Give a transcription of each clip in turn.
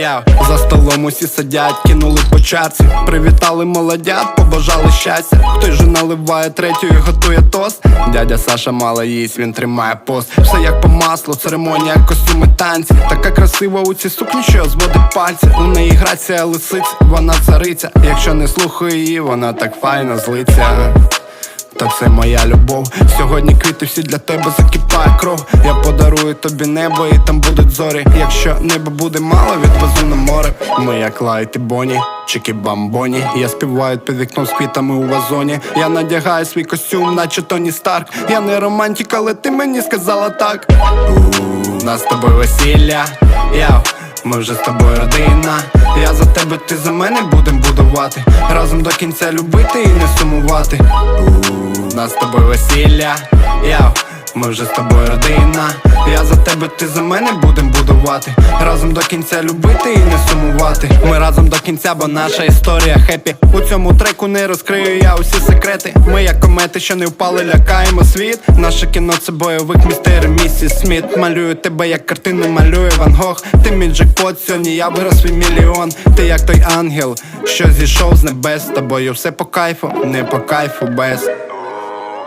Я за столом усі сидять, кинули по чарці, привітали молодят, побажали щастя. Хтось же наливає третю і готує тост. Дядя Саша мало їсть, він тримає пост. Все як по маслу, церемонія, костюми, танці. Така красива у цій сукні, що зводить пальці. У неї грація лисиць, вона цариця. Якщо не слухаю її, вона так файно злиться. Та це моя любов. Сьогодні квіти всі для тебе закипає кров. Я подарую тобі небо, і там будуть зорі. Якщо небо буде мало, відвезу на море. Ми як лайт і боні, чики бамбоні. Я співаю під вікном з квітами у вазоні. Я надягаю свій костюм, наче Тоні Старк. Я не романтик, але ти мені сказала так. У нас з тобою весілля. Яу. Ми вже з тобою родина. Я за тебе, ти за мене будем будувати. Разом до кінця любити і не сумувати. Нас з тобою весілля. Яу. Ми вже з тобою родина. Я за тебе, ти за мене будем будувати. Разом до кінця любити і не сумувати. Ми разом до кінця, бо наша історія хеппі. У цьому треку не розкрию я усі секрети. Ми як комети, що не впали, лякаємо світ. Наше кіно це бойовик містер місіс Сміт. Малюю тебе, як картину малює Ван Гог. Ти мій джекпот, сьогодні я вирос свій мільйон. Ти як той ангел, що зійшов з небес. З тобою все по кайфу, не по кайфу без.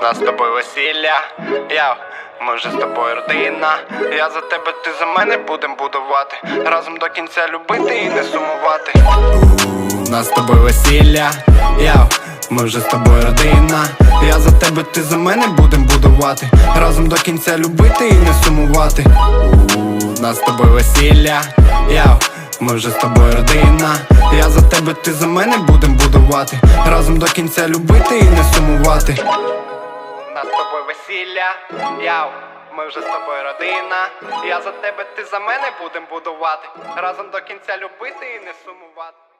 Нас з тобою весілля, я, ми вже з тобою родина. Я за тебе, ти за мене будем будувати. Разом до кінця любити і не сумувати. Нас з тобою весілля, я, ми вже з тобою родина. Я за тебе, ти за мене будем будувати. Разом до кінця любити і не сумувати. Нас з тобою весілля, я. Ми вже з тобою родина. Я за тебе, ти за мене будем будувати. Разом до кінця любити і не сумувати. Нас з тобою весілля, яу, ми вже з тобою родина. Я за тебе, ти за мене будем будувати. Разом до кінця любити і не сумувати.